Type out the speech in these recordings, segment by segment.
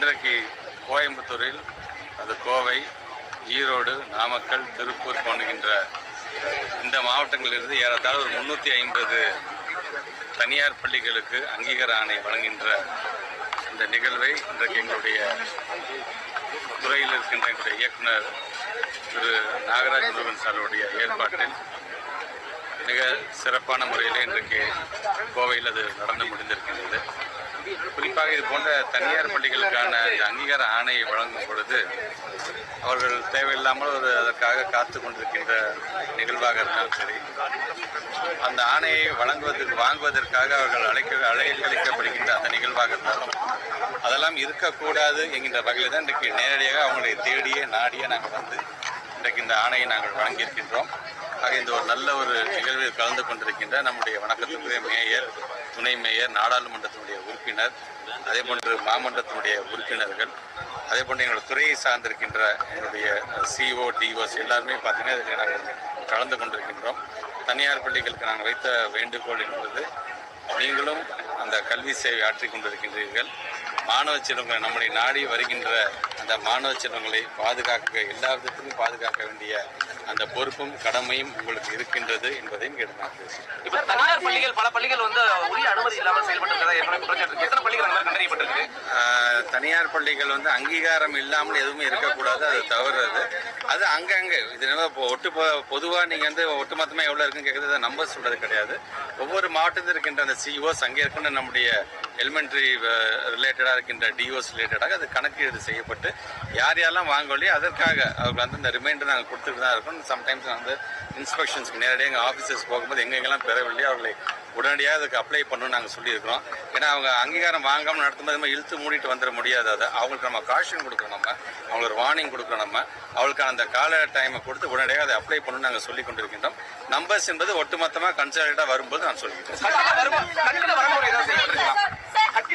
இன்றைக்கு கோயம்புத்தூரில் அது கோவை ஈரோடு நாமக்கல் திருப்பூர் போன்றுகின்ற இந்த மாவட்டங்களிலிருந்து ஏறத்தாழ ஒரு முன்னூற்றி ஐம்பது தனியார் பள்ளிகளுக்கு அங்கீகார ஆணை வழங்குகின்ற இந்த நிகழ்வை இன்றைக்கு எங்களுடைய துறையில் இருக்கின்ற எங்களுடைய இயக்குனர் திரு நாகராஜ் முருகன் சாருடைய ஏற்பாட்டில் மிக சிறப்பான முறையில் இன்றைக்கு கோவையில் அது நடந்து முடிந்திருக்கின்றது. குறிப்பாக இது போன்ற தனியார் பள்ளிகளுக்கான அங்கீகார ஆணையை வழங்கும் பொழுது அவர்கள் தேவையில்லாமல் ஒரு அதற்காக காத்து கொண்டிருக்கின்ற நிகழ்வாக இருந்தாலும் சரி அந்த ஆணையை வழங்குவதற்கு வாங்குவதற்காக அவர்கள் அழைக்க அழைக்கழிக்கப்படுகின்ற அந்த நிகழ்வாக இருந்தாலும் அதெல்லாம் இருக்கக்கூடாது என்கின்ற வகையில் தான் இன்றைக்கு நேரடியாக அவங்களை தேடியே நாடியே நாங்கள் வந்து இன்றைக்கு இந்த ஆணையை நாங்கள் வழங்கியிருக்கின்றோம். ஆக இந்த ஒரு நல்ல ஒரு நிகழ்வில் கலந்து கொண்டிருக்கின்ற நம்முடைய வணக்கத்துக்குரிய மேயர் துணை மேயர் நாடாளுமன்றத்தினுடைய உறுப்பினர் அதே போன்று மாமன்றத்தினுடைய உறுப்பினர்கள் அதே போன்று எங்களுடைய துறையை சார்ந்திருக்கின்ற எங்களுடைய சிஓ டிஓஸ் எல்லாருமே பார்த்தீங்கன்னா இதில் நாங்கள் கலந்து கொண்டிருக்கின்றோம். தனியார் பள்ளிகளுக்கு நாங்கள் வைத்த வேண்டுகோள் என்பது நீங்களும் அந்த கல்வி சேவை ஆற்றிக் கொண்டிருக்கின்றீர்கள். மாணவ செல்வங்கள் நம்மளை நாடி வருகின்ற அந்த மாணவ செல்வங்களை பாதுகாக்க எல்லா விதத்திலும் பாதுகாக்க வேண்டிய அந்த பொறுப்பும் கடமையும் உங்களுக்கு இருக்கின்றது என்பதையும் கேட்டு நான் பேசுகிறேன். தனியார் பள்ளிகள் பல பள்ளிகள் வந்து உரிய அனுமதி இல்லாமல் செயல்பட்டு தனியார் பள்ளிகள் வந்து அங்கீகாரம் இல்லாமல் எதுவுமே இருக்கக்கூடாது அது தவறு அது அது அங்கங்கே இது என்ன இப்போ ஒட்டு பொதுவாக நீங்கள் வந்து ஒட்டுமொத்தமாக எவ்வளோ இருக்குன்னு கேட்குறது நம்பர் சொல்கிறது கிடையாது. ஒவ்வொரு மாவட்டத்தில் இருக்கின்ற அந்த சிஓஸ் அங்கே இருக்கின்ற நம்முடைய எலிமெண்ட்ரி ரிலேட்டடாக uh, இருக்கின்ற டிஓஸ் ரிலேட்டடாக அது கணக்கீடு செய்யப்பட்டு யார் யாரெல்லாம் வாங்கலையோ அதற்காக அவர்கள் வந்து இந்த ரிமைண்டர் நாங்கள் கொடுத்துட்டு தான் இருக்கோம். சம்டைம்ஸ் வந்து இன்ஸ்பெக்ஷன்ஸ்க்கு நேரடியாக எங்கள் ஆஃபீஸர்ஸ் போகும்போது எங்கெங்கெல்லாம் பெறவில்லையோ அவர்களை உடனடியாக அதுக்கு அப்ளை பண்ணணும்னு நாங்கள் சொல்லியிருக்கிறோம். ஏன்னா அவங்க அங்கீகாரம் வாங்காமல் நடத்தும்போது இது மாதிரி இழுத்து மூடிட்டு வந்துட முடியாது. அதை அவங்களுக்கு நம்ம காஷன் கொடுக்குறோம் நம்ம. அவங்களுக்கு வார்னிங் கொடுக்குறோம் நம்ம. அவளுக்கான அந்த கால டைமை கொடுத்து உடனடியாக அதை அப்ளை பண்ணணும்னு நாங்கள் சொல்லி கொண்டிருக்கின்றோம். நம்பர்ஸ் என்பது ஒட்டுமொத்தமாக கன்சல்டாக வரும்போது நான் சொல்லிக்கிறேன்.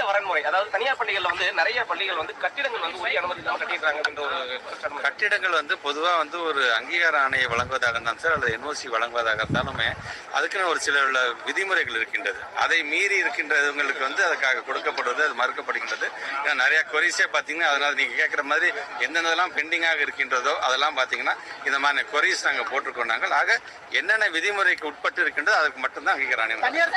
கட்டிட வரன்முறை அதாவது தனியார் பள்ளிகள்ல வந்து நிறைய பள்ளிகள் வந்து கட்டிடங்கள் வந்து உரிய அனுமதி இல்லாமல் கட்டிடுறாங்க அப்படின்ற ஒரு கட்டிடங்கள் வந்து பொதுவாக வந்து ஒரு அங்கீகார ஆணையை வழங்குவதாக இருந்தாலும் சார் அல்லது என்ஓசி வழங்குவதாக இருந்தாலுமே அதுக்குன்னு ஒரு சில உள்ள விதிமுறைகள் இருக்கின்றது. அதை மீறி இருக்கின்றவங்களுக்கு வந்து அதுக்காக கொடுக்கப்படுவது அது மறுக்கப்படுகின்றது. நிறைய கொரிஸே பார்த்தீங்கன்னா அதனால் நீங்கள் கேட்குற மாதிரி எந்தெந்தெல்லாம் பெண்டிங்காக இருக்கின்றதோ அதெல்லாம் பார்த்தீங்கன்னா இந்த மாதிரி கொரிஸ் நாங்கள் போட்டிருக்கோம். நாங்கள் ஆக என்னென்ன விதிமுறைக்கு உட்பட்டு இருக்கின்றதோ அதுக்கு மட்டும்தான் அங்கீகார ஆணையம் தனியார்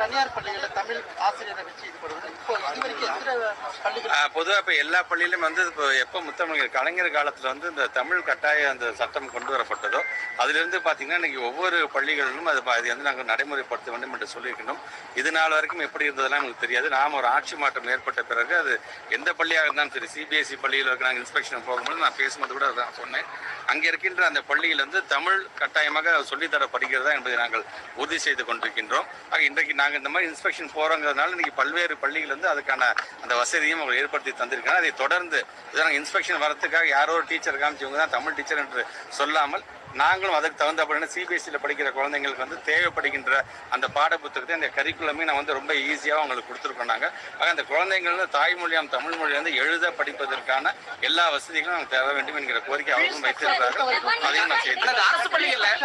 தனியார் பள்ளிகளில் தமிழ் ஆசிரியரை வச்சு இது பண்ணுவது இப்போ இது வரைக்கும் எத்தனை பள்ளிகள்? பொதுவாக இப்போ எல்லா பள்ளியிலும் வந்து இப்போ எப்போ முத்தமிழ் கலைஞர் காலத்தில் வந்து இந்த தமிழ் கட்டாய அந்த சட்டம் கொண்டு வரப்பட்டதோ அதிலிருந்து பார்த்தீங்கன்னா இன்னைக்கு ஒவ்வொரு பள்ளிகளிலும் அது அது வந்து நாங்கள் நடைமுறைப்படுத்த வேண்டும் என்று சொல்லியிருக்கணும். இது நாள் வரைக்கும் எப்படி இருந்ததெல்லாம் எங்களுக்கு தெரியாது. நாம் ஒரு ஆட்சி மாற்றம் ஏற்பட்ட பிறகு அது எந்த பள்ளியாக இருந்தாலும் சரி சிபிஎஸ்சி பள்ளியில் இருக்க நாங்கள் இன்ஸ்பெக்ஷன் போகும்போது நான் பேசும்போது கூட அதான் சொன்னேன். அங்கே இருக்கின்ற அந்த பள்ளியில் வந்து தமிழ் கட்டாயமாக சொல்லித்தரப்படுகிறதா என்பதை நாங்கள் உறுதி செய்து கொண்டிருக்கின்றோம். ஆக இன்றைக்கு நாங்கள் இந்த மாதிரி இன்ஸ்பெக்ஷன் போகிறோங்கிறதுனால இன்றைக்கி பல்வேறு பள்ளிகள் வந்து அதுக்கான அந்த வசதியும் அவங்க ஏற்படுத்தி தந்திருக்காங்க. அதை தொடர்ந்து இதை நாங்கள் இன்ஸ்பெக்ஷன் வரத்துக்காக யாரோ ஒரு டீச்சர் காமிச்சவங்க தான் தமிழ் டீச்சர் என்று சொல்லாமல் நாங்களும் அதுக்கு தகுந்தபடி சிபிஎஸ்சியில் படிக்கிற குழந்தைங்களுக்கு வந்து தேவைப்படுகின்ற அந்த பாட புத்தகத்தை அந்த கரிக்குலமே நான் வந்து ரொம்ப ஈஸியாக அவங்களுக்கு கொடுத்துருக்கோம் நாங்கள் ஆக அந்த குழந்தைங்கள் வந்து தாய்மொழியாம் தமிழ் மொழி வந்து எழுத படிப்பதற்கான எல்லா வசதிகளும் நாங்கள் தர வேண்டும் என்கிற கோரிக்கை அவர்களும் வைத்திருக்கிறார்கள். அதையும் நான் செய்து அரசு பள்ளிகளில்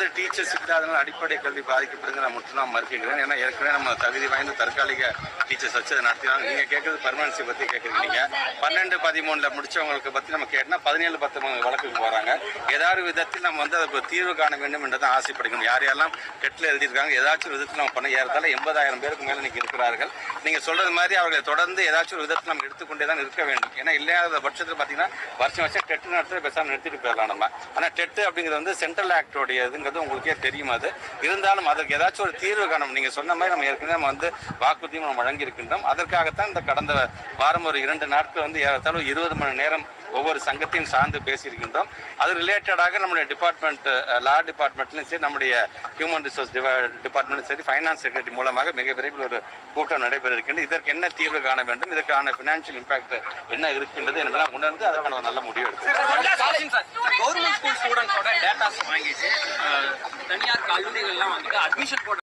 வந்து டீச்சர்ஸ் இல்லாதனால அடிப்படை கல்வி பாதிக்கப்படுங்க நான் முற்றிலும் மறுக்கிறேன் ஏன்னா ஏற்கனவே நம்ம தகுதி வாய்ந்த தற்காலிக டீச்சர்ஸ் வச்சு அதை நடத்தினாங்க நீங்க கேட்கறது பர்மனன்சி பத்தி கேட்குறீங்க. பன்னெண்டு பதிமூணுல முடிச்சவங்களுக்கு பத்தி நம்ம கேட்டால் பதினேழு பத்தொன்பது வழக்குக்கு போறாங்க. ஏதாவது விதத்தில் நம்ம வந்து அதுக்கு தீர்வு காண வேண்டும் என்று தான் ஆசைப்படுகிறோம். யார் யாரெல்லாம் கெட்டில் எழுதியிருக்காங்க ஏதாச்சும் ஒரு விதத்தில் நம்ம பண்ண ஏறத்தால எண்பதாயிரம் பேருக்கு மேலே இன்றைக்கி இருக்கிறார்கள். நீங்க சொல்றது மாதிரி அவர்களை தொடர்ந்து ஏதாச்சும் ஒரு விதத்தில் நம்ம எடுத்துக்கொண்டே தான் இருக்க வேண்டும். ஏன்னா இல்லாத பட்சத்தில் பார்த்தீங்கன்னா வருஷம் வருஷம் டெட்டு நடத்துறது பெருசாக நிறுத்திட்டு போயிடலாம் நம்ம. ஆனால் டெட்டு அப்படிங்கிறது வந்து சென்ட்ரல் ஆக்டோடைய இதுங்கிறது உங்களுக்கே தெரியும் அது. இருந்தாலும் அதற்கு ஏதாச்சும் ஒரு தீர்வு காணும். நீங்க சொன்ன மாதிரி நம்ம ஏற்கனவே நம்ம வந்து வாக்குறுதியும் நம்ம வழங்கியிருக்கின்றோம். அதற்காகத்தான் இந்த கடந்த வாரம் ஒரு இரண்டு நாட்கள் வந்து ஏறத்தாலும் இருபது மணி நேரம் ஒவ்வொரு சங்கத்தையும் சார்ந்து பேசியிருக்கின்றோம். அது ரிலேட்டடாக நம்முடைய டிபார்ட்மெண்ட் லா டிபார்ட்மெண்ட்லையும் சரி நம்முடைய ஹியூமன் ரிசோர்ஸ் டிபார்ட்மெண்ட்டும் சரி ஃபைனான்ஸ் செக்ரட்டரி மூலமாக மிக விரைவில் ஒரு கூட்டம் நடைபெற இருக்கின்றது இதற்கு என்ன தீர்வு காண வேண்டும்? இதற்கான ஃபினான்ஷியல் இம்பாக்ட் என்ன இருக்கின்றது என்பதெல்லாம் உணர்ந்து அதற்கான நல்ல முடிவு எடுக்கும் கவர்மெண்ட் ஸ்கூல் ஸ்டூடெண்ட்ஸோட டேட்டாஸ் வாங்கிட்டு தனியார் கல்லூரிகள்லாம் வந்துட்டு அட்மிஷன் போட